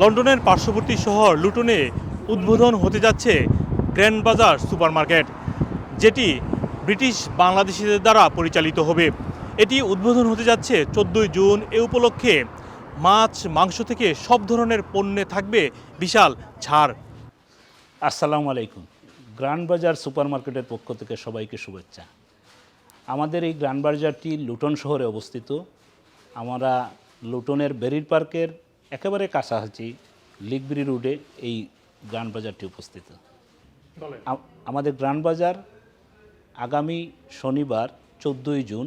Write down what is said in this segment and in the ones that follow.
লন্ডনের পার্শ্ববর্তী শহর লুটনে উদ্বোধন হতে যাচ্ছে গ্র্যান্ড বাজার সুপারমার্কেট, যেটি ব্রিটিশ বাংলাদেশিদের দ্বারা পরিচালিত হবে। এটি উদ্বোধন হতে যাচ্ছে চোদ্দোই জুন এ উপলক্ষে। মাছ, মাংস থেকে সব ধরনের পণ্যে থাকবে বিশাল ছাড়। আসসালামু আলাইকুম। গ্রান্ড বাজার সুপারমার্কেটের পক্ষ থেকে সবাইকে শুভেচ্ছা। আমাদের এই গ্রান্ড বাজারটি লুটন শহরে অবস্থিত। আমরা লুটনের বেরির পার্কের একেবারে কাছাকাছি লিগবিরি রোডে এই গ্রান্ড বাজারটি উপস্থিত। আমাদের গ্রান্ড বাজার আগামী শনিবার চোদ্দোই জুন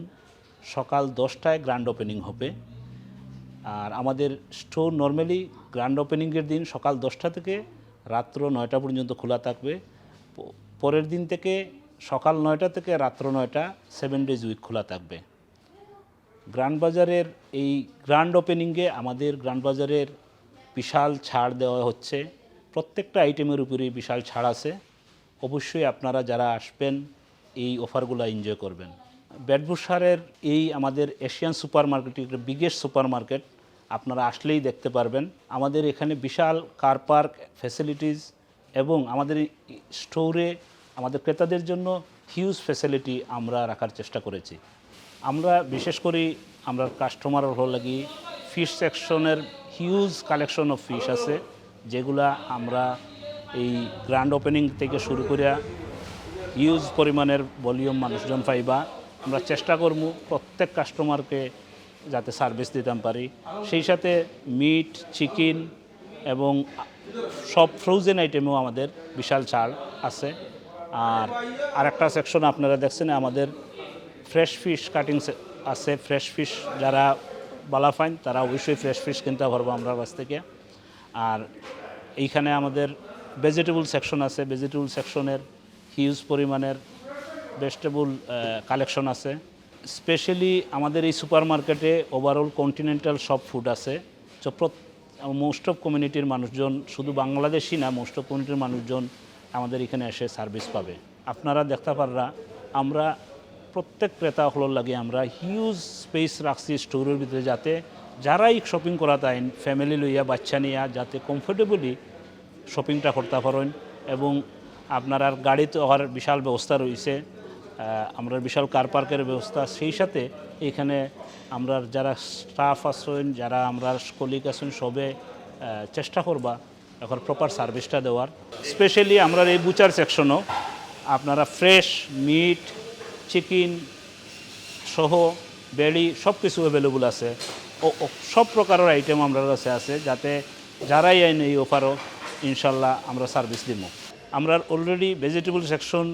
সকাল দশটায় গ্র্যান্ড ওপেনিং হবে। আর আমাদের স্টোর নর্মালি গ্র্যান্ড ওপেনিংয়ের দিন সকাল দশটা থেকে রাত্র নয়টা পর্যন্ত খোলা থাকবে। পরের দিন থেকে সকাল নয়টা থেকে রাত্র নয়টা সেভেন ডেজ উইক খোলা থাকবে। গ্র্যান্ড বাজারের এই গ্র্যান্ড ওপেনিংয়ে আমাদের গ্র্যান্ড বাজারের বিশাল ছাড় দেওয়া হচ্ছে। প্রত্যেকটা আইটেমের উপরেই বিশাল ছাড় আছে। অবশ্যই আপনারা যারা আসবেন, এই অফারগুলো এনজয় করবেন। ব্যাডবুসারের এই আমাদের এশিয়ান সুপার মার্কেটের বিগেস্ট সুপার মার্কেট আপনারা আসলেই দেখতে পারবেন। আমাদের এখানে বিশাল কার পার্ক ফ্যাসিলিটিস এবং আমাদের স্টোরে আমাদের ক্রেতাদের জন্য হিউজ ফ্যাসিলিটি আমরা রাখার চেষ্টা করেছি। আমরা বিশেষ করে আমরা কাস্টমার হল লাগি ফিশ সেকশনের হিউজ কালেকশন অফ ফিশ আছে, যেগুলা আমরা এই গ্র্যান্ড ওপেনিং থেকে শুরু করিয়া হিউজ পরিমাণের ভলিউম মানুষজন পাইবা। আমরা চেষ্টা করব প্রত্যেক কাস্টমারকে যাতে সার্ভিস দিতাম পারি। সেই সাথে মিট চিকেন এবং সব ফ্রোজেন আইটেমেও আমাদের বিশাল ছাড় আছে। আর আরেকটা সেকশন আপনারা দেখছেন, আমাদের ফ্রেশ ফিশ কাটিং আছে ফ্রেশ ফিশ যারা বালা ফাইন তারা অবশ্যই ফ্রেশ ফিশ কিনতে পারব আমরা কাছ থেকে। আর এইখানে আমাদের ভেজিটেবল সেকশন আছে ভেজিটেবল সেকশনের হিউজ পরিমাণের ভেজিটেবল কালেকশন আছে। স্পেশালি আমাদের এই সুপার মার্কেটে ওভারঅল কন্টিনেন্টাল সব ফুড আছে। তো মোস্ট অফ কমিউনিটির মানুষজন, শুধু বাংলাদেশি না মোস্ট অফ কমিউনিটির মানুষজন আমাদের এখানে এসে সার্ভিস পাবে। আপনারা দেখতে পাররা, আমরা প্রত্যেক ক্রেতা হলোর লাগে আমরা হিউজ স্পেস রাখছি স্টোরের ভিতরে যাতে যারাই শপিং করা তাই ফ্যামিলি লইয়া, বাচ্চা নিয়া, যাতে কমফোর্টেবলি শপিংটা করতে পারেন এবং আপনার আর গাড়িতে হওয়ার বিশাল ব্যবস্থা রয়েছে আমরা বিশাল কার পার্কের ব্যবস্থা, সেই সাথে এখানে আমরা যারা স্টাফ আছেন, যারা আমরা কলিগ আছেন, সবে চেষ্টা করবা এখন প্রপার সার্ভিসটা দেওয়ার। স্পেশালি আমরা এই বুচার সেকশনও আপনারা ফ্রেশ মিট চিকেন সহ, বেড়ি সব কিছু অ্যাভেলেবল আছে। ও সব প্রকারের আইটেম আমার কাছে আছে, যাতে যারাই আইন এই অফারও ইনশাল্লাহ আমরা সার্ভিস দিব আমরা অলরেডি ভেজিটেবল সেকশন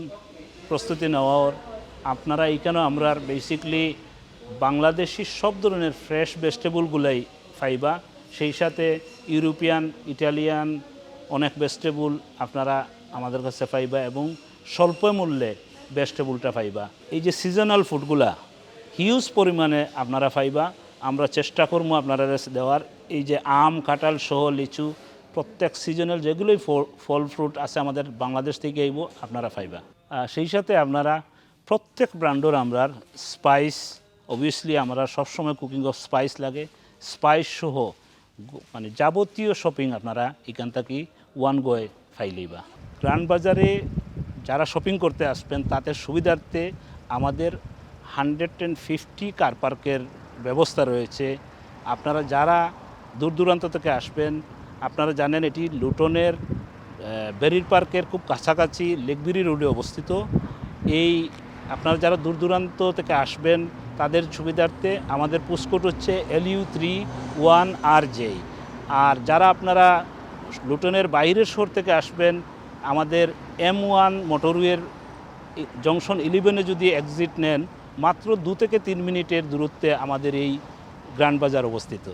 প্রস্তুতি নেওয়ার, আপনারা এইখানে আমরা বেসিকলি বাংলাদেশি সব ধরনের ফ্রেশ ভেজিটেবলগুলাই পাইবা সেই সাথে ইউরোপিয়ান, ইটালিয়ান, অনেক ভেজিটেবল আপনারা আমাদের কাছে পাইবা এবং স্বল্প মূল্যে ভেজিটেবলটা পাইবা। এই যে সিজনাল ফুডগুলা হিউজ পরিমাণে আপনারা পাইবা। আমরা চেষ্টা করব আপনারা দেওয়ার। এই যে আম, কাঁঠাল সহ লিচু, প্রত্যেক সিজনাল যেগুলোই ফল- ফ্রুট আছে আমাদের বাংলাদেশ থেকে আইব আপনারা পাইবা। সেই সাথে আপনারা প্রত্যেক ব্র্যান্ডর আমরা স্পাইস অবভিয়াসলি আমরা সবসময় কুকিং অফ স্পাইস লাগে। স্পাইস সহ মানে যাবতীয় শপিং আপনারা এখান থেকে ওয়ান গোয়ে ফাইলেইবা গ্রান্ড বাজারে যারা শপিং করতে আসবেন, তাদের সুবিধার্থে আমাদের হান্ড্রেড ফিফটি কার পার্কের ব্যবস্থা রয়েছে। আপনারা যারা দূর দূরান্ত থেকে আসবেন, আপনারা জানেন এটি লুটনের বেরির পার্কের খুব কাছাকাছি লেকবিরি রোডে অবস্থিত। এই আপনারা যারা দূর দূরান্ত থেকে আসবেন, তাদের সুবিধার্থে আমাদের পোস্টকোড হচ্ছে LU three one R J আর যারা আপনারা লুটনের বাইরের শহর থেকে আসবেন আমাদের এম ওয়ান মোটরওয়ের জংশন ইলেভেনে যদি এক্সিট নেন, মাত্র দু থেকে তিন মিনিটের দূরত্বে আমাদের এই গ্র্যান্ড বাজার অবস্থিত।